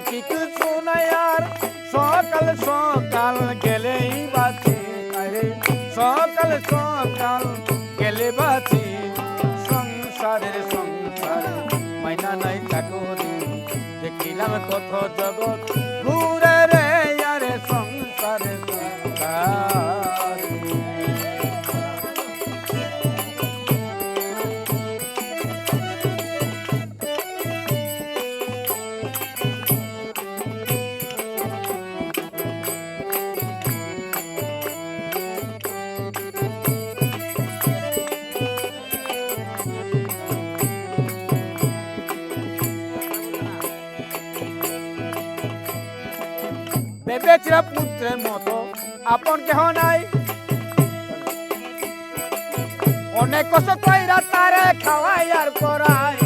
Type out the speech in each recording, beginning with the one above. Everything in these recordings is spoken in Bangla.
বাকি শোনায়ার সকাল সকাল গেলেই বাঁচি। সকাল সকাল গেলে বাঁচি। সংসারের সংসার মাইনা নাই চাকরি দেখিলাম কত জগৎ ঘুরে পুত্রের মতো। আপন কেহ নাই। অনেক কষ্ট কইরা তারে খাওয়াই আর করাই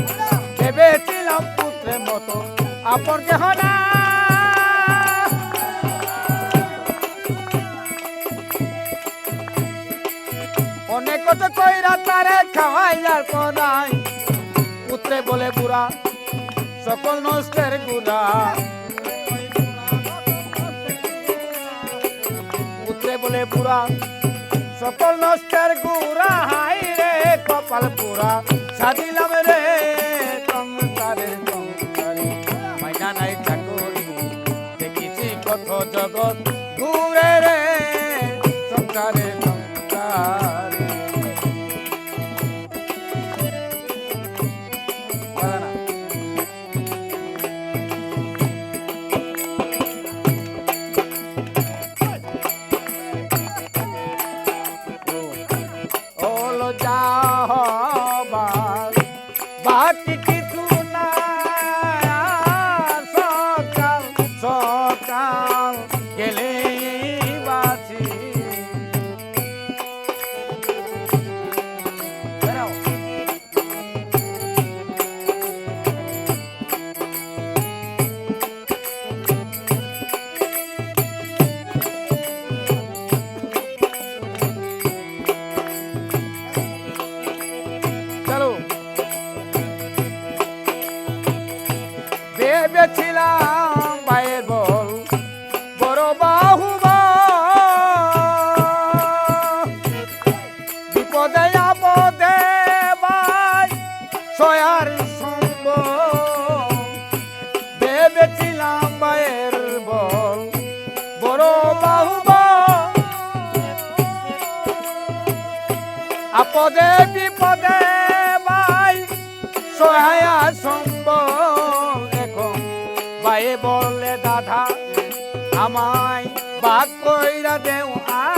ভেবেছিলাম পুত্রের মতো। আপন কেহ নাই বলে, বুড়া, সকল নষ্টের গুড়া পুত্রে পুরা সকল নষ্টের গুড়া, হাই রে কপাল পুরা সাজিলাম রে সংসারের সংসারে। মাইনা নাই চাকরি দেখিছি কত জগৎ। ঘুরে রে সংসারে সকাল গেলে ভেবেছিলাম ভাইয়ের বল। বড় বাহুবা। আপদে বিপদে ভাই, সহায়া সম্ভব এখন। ভাইয়ে বললে, দাদা, আমায় বাক কইরা দেও আদা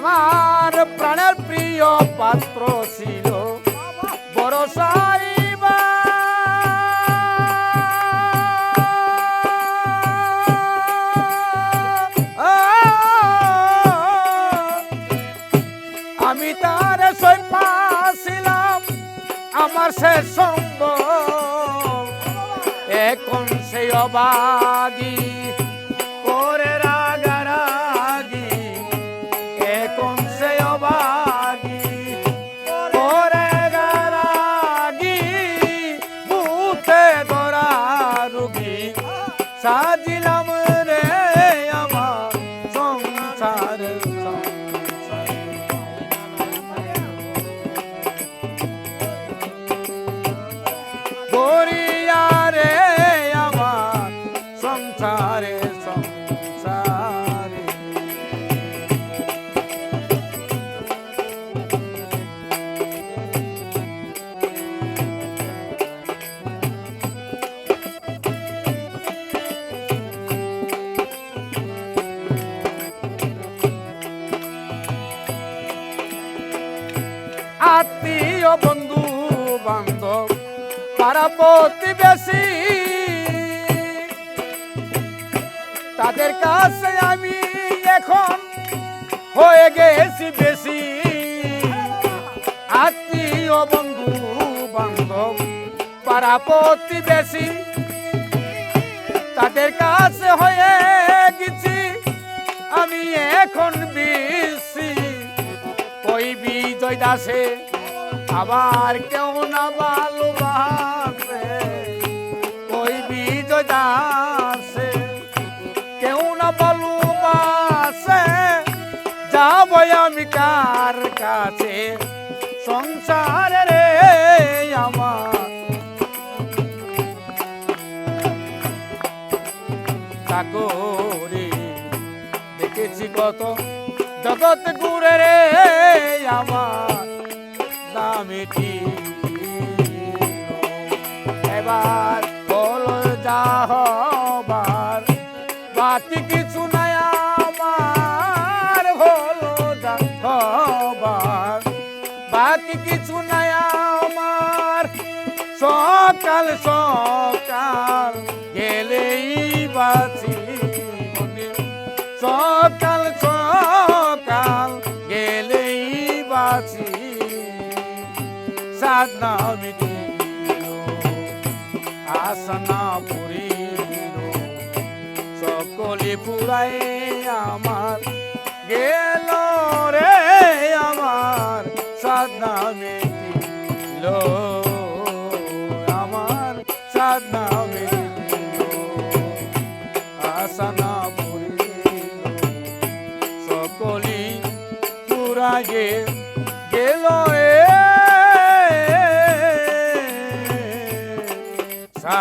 আমার প্রাণের প্রিয় পাত্র ছিল। বড় সাইবা আমি তার সৈপাছিলাম আমার শেষ সম্ভব এখন সেই অবাগী সাজিলাম পাড়া প্রতিবেশী তাদের কাছে আমি এখন হয়ে গেছি বেশি। আত্মীয় বন্ধু বান্ধব পাড়া প্রতিবেশী তাদের কাছে হয়ে গেছি আমি এখন বেশি। কই বিজয় দাসে আবার কেউ না কত জগৎ রে আমার দামিটি এবার বলো যা হবার, বাকি কিছু নাই আমার হলো যা হবার। বাকি কিছু নাই আমার, সকাল সকাল গেলেই বাঁচি। সকাল সকাল গেলেই বাঁচি। সাধনা মিটিল আসনা পুরিল সকলে পুরাই আমার গেল রে। পুরাগে গেল এ। সা